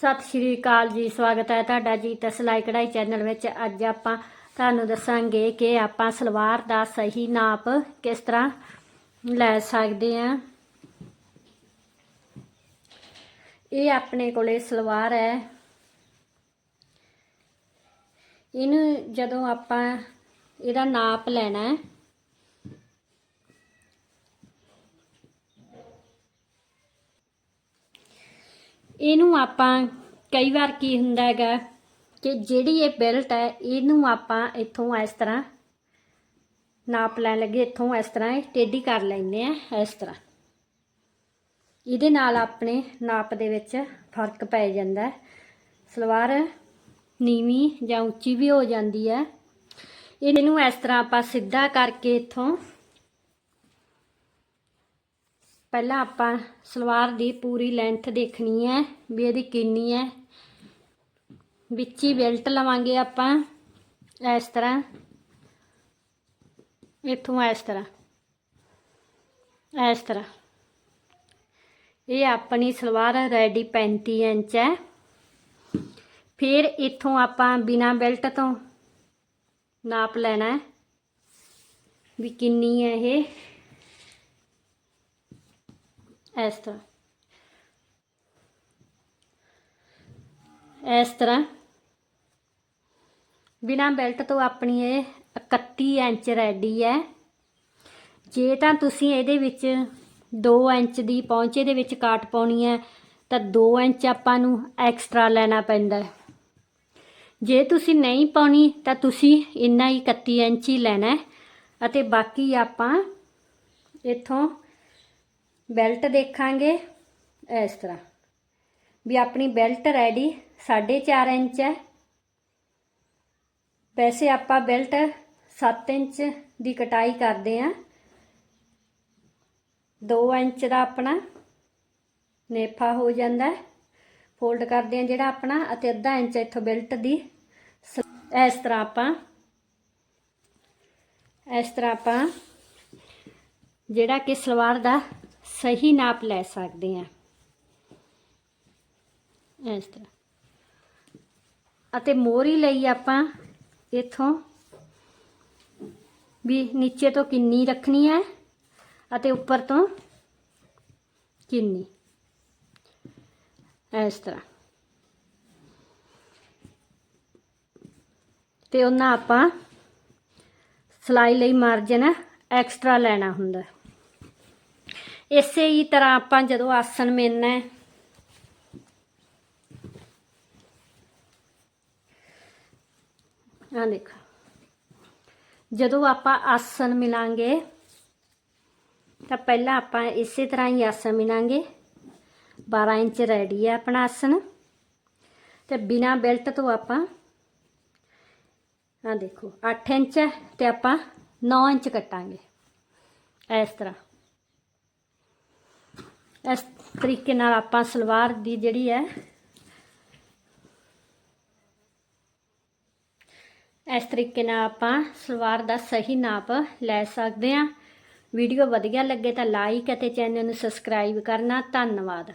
ਸਤਿ ਸ਼੍ਰੀ ਅਕਾਲ ਜੀ, ਸਵਾਗਤ ਹੈ ਤੁਹਾਡਾ ਜੀ ਸਿਲਾਈ ਕਢਾਈ ਚੈਨਲ ਵਿੱਚ। ਅੱਜ ਆਪਾਂ ਤੁਹਾਨੂੰ ਦੱਸਾਂਗੇ ਕਿ ਆਪਾਂ ਸਲਵਾਰ ਦਾ ਸਹੀ ਨਾਪ ਕਿਸ ਤਰ੍ਹਾਂ ਲੈ ਸਕਦੇ ਹਾਂ। ਇਹ ਆਪਣੇ ਕੋਲੇ ਸਲਵਾਰ ਹੈ। ਇਹਨੂੰ ਜਦੋਂ ਆਪਾਂ ਇਹਦਾ ਨਾਪ ਲੈਣਾ ਹੈ ਇਹਨੂੰ ਆਪਾਂ ਕਈ ਵਾਰ ਕੀ ਹੁੰਦਾ ਹੈਗਾ ਕਿ ਜਿਹੜੀ ਇਹ ਬੈਲਟ ਹੈ, ਇਹਨੂੰ ਆਪਾਂ ਇੱਥੋਂ ਇਸ ਤਰ੍ਹਾਂ ਨਾਪ ਲੈਣ ਲੱਗੇ, ਇੱਥੋਂ ਇਸ ਤਰ੍ਹਾਂ ਇਹ ਟੇਢੀ ਕਰ ਲੈਂਦੇ ਆ ਇਸ ਤਰ੍ਹਾਂ। ਇਹਦੇ ਨਾਲ ਆਪਣੇ ਨਾਪ ਦੇ ਵਿੱਚ ਫ਼ਰਕ ਪੈ ਜਾਂਦਾ ਸਲਵਾਰ ਨੀਵੀਂ ਜਾਂ ਉੱਚੀ ਵੀ ਹੋ ਜਾਂਦੀ ਹੈ। ਇਹਨੂੰ ਇਸ ਤਰ੍ਹਾਂ ਆਪਾਂ ਸਿੱਧਾ ਕਰਕੇ ਇੱਥੋਂ ਪਹਿਲਾਂ ਆਪਾਂ ਸਲਵਾਰ ਦੀ ਪੂਰੀ ਲੈਂਥ ਦੇਖਣੀ ਹੈ, ਵੀ ਇਹਦੀ ਕਿੰਨੀ ਹੈ। ਵਿੱਚ ਹੀ ਬੈਲਟ ਲਵਾਂਗੇ ਆਪਾਂ, ਇਸ ਤਰ੍ਹਾਂ। ਇੱਥੋਂ ਇਸ ਤਰ੍ਹਾਂ। ਇਸ ਤਰ੍ਹਾਂ। ਇਹ ਆਪਣੀ ਸਲਵਾਰ ਰੈਡੀ 35 ਇੰਚ ਹੈ। ਫਿਰ ਇੱਥੋਂ ਆਪਾਂ ਬਿਨਾ ਬੈਲਟ ਤੋਂ ਨਾਪ ਲੈਣਾ ਹੈ, ਵੀ ਕਿੰਨੀ ਹੈ ਇਹ। ਇਸ ਤਰ੍ਹਾਂ ਇਸ ਤਰ੍ਹਾਂ ਬਿਨਾ ਬੈਲਟ ਤੋਂ ਆਪਣੀ ਇਹ 31 ਇੰਚ ਰੈਡੀ ਹੈ। ਜੇ ਤਾਂ ਤੁਸੀਂ ਇਹਦੇ ਵਿੱਚ 2 ਇੰਚ ਦੀ ਪੌਂਚੇ ਦੇ ਵਿੱਚ ਕਾਟ ਪਾਉਣੀ ਹੈ, ਤਾਂ 2 ਇੰਚ ਆਪਾਂ ਨੂੰ ਐਕਸਟਰਾ ਲੈਣਾ ਪੈਂਦਾ ਜੇ ਤੁਸੀਂ ਨਹੀਂ ਪਾਉਣੀ, ਤਾਂ ਤੁਸੀਂ ਇੰਨਾ ਹੀ 31 ਇੰਚ ਹੀ ਲੈਣਾ ਅਤੇ ਬਾਕੀ ਆਪਾਂ ਇੱਥੋਂ ਬੈਲਟ ਦੇਖਾਂਗੇ, ਇਸ ਤਰ੍ਹਾਂ। ਵੀ ਆਪਣੀ ਬੈਲਟ ਰੈਡੀ 4.5 ਇੰਚ ਹੈ। ਵੈਸੇ ਆਪਾਂ ਬੈਲਟ 7 ਇੰਚ ਦੀ ਕਟਾਈ ਕਰਦੇ ਆਂ 2 ਇੰਚ ਦਾ ਆਪਣਾ ਨੇਫਾ ਹੋ ਜਾਂਦਾ ਫੋਲਡ ਕਰਦੇ ਆਂ ਜਿਹੜਾ ਆਪਣਾ ਅਤੇ ਅੱਧਾ ਇੰਚ ਇੱਥੋਂ ਬੈਲਟ ਦੀ। ਸ- ਇਸ ਤਰ੍ਹਾਂ ਆਪਾਂ, ਇਸ ਤਰ੍ਹਾਂ ਆਪਾਂ ਜਿਹੜਾ ਕਿ ਸਲਵਾਰ ਦਾ ਸਹੀ ਨਾਪ ਲੈ ਸਕਦੇ ਹਾਂ। ਇਸ ਤਰ੍ਹਾਂ। ਅਤੇ ਮੋਰੀ ਲਈ ਆਪਾਂ ਇਥੋਂ ਵੀ ਨੀਚੇ ਤੋਂ ਕਿੰਨੀ ਰੱਖਣੀ ਹੈ ਅਤੇ ਉੱਪਰ ਤੋਂ ਕਿੰਨੀ। ਇਸ ਤਰ੍ਹਾਂ। ਤੇ ਉਹਨਾਂ ਆਪਾਂ ਸਲਾਈ ਲਈ ਮਾਰਜਨ ਐਕਸਟਰਾ ਲੈਣਾ ਹੁੰਦਾ। ਇਸੇ ਹੀ ਤਰ੍ਹਾਂ ਆਪਾਂ ਜਦੋਂ ਆਸਣ ਮਿਲਣਾ ਆ ਦੇਖੋ। ਜਦੋਂ ਆਪਾਂ ਆਸਣ ਮਿਲਾਂਗੇ, ਤਾਂ ਪਹਿਲਾਂ ਆਪਾਂ ਇਸੇ ਤਰ੍ਹਾਂ ਹੀ ਆਸਣ ਮਿਲਾਂਗੇ। 12 ਇੰਚ ਰੈਡੀ ਹੈ ਆਪਣਾ ਆਸਣ। ਤੇ ਬਿਨਾ ਬੈਲਟ ਤੋਂ ਆਪਾਂ ਆ ਦੇਖੋ 8 ਇੰਚ ਹੈ ਤੇ ਆਪਾਂ 9 ਇੰਚ ਕੱਟਾਂਗੇ। ਇਸ ਤਰ੍ਹਾਂ। ਇਸ ਤਰੀਕੇ ਨਾਲ ਆਪਾਂ ਸਲਵਾਰ ਦੀ ਜਿਹੜੀ ਹੈ, ਇਸ ਤਰੀਕੇ ਨਾਲ ਆਪਾਂ ਸਲਵਾਰ ਦਾ ਸਹੀ ਨਾਪ ਲੈ ਸਕਦੇ ਹਾਂ। ਵੀਡੀਓ ਵਧੀਆ ਲੱਗੇ ਤਾਂ ਲਾਈਕ ਅਤੇ ਚੈਨਲ ਨੂੰ ਸਬਸਕ੍ਰਾਈਬ ਕਰਨਾ। ਧੰਨਵਾਦ।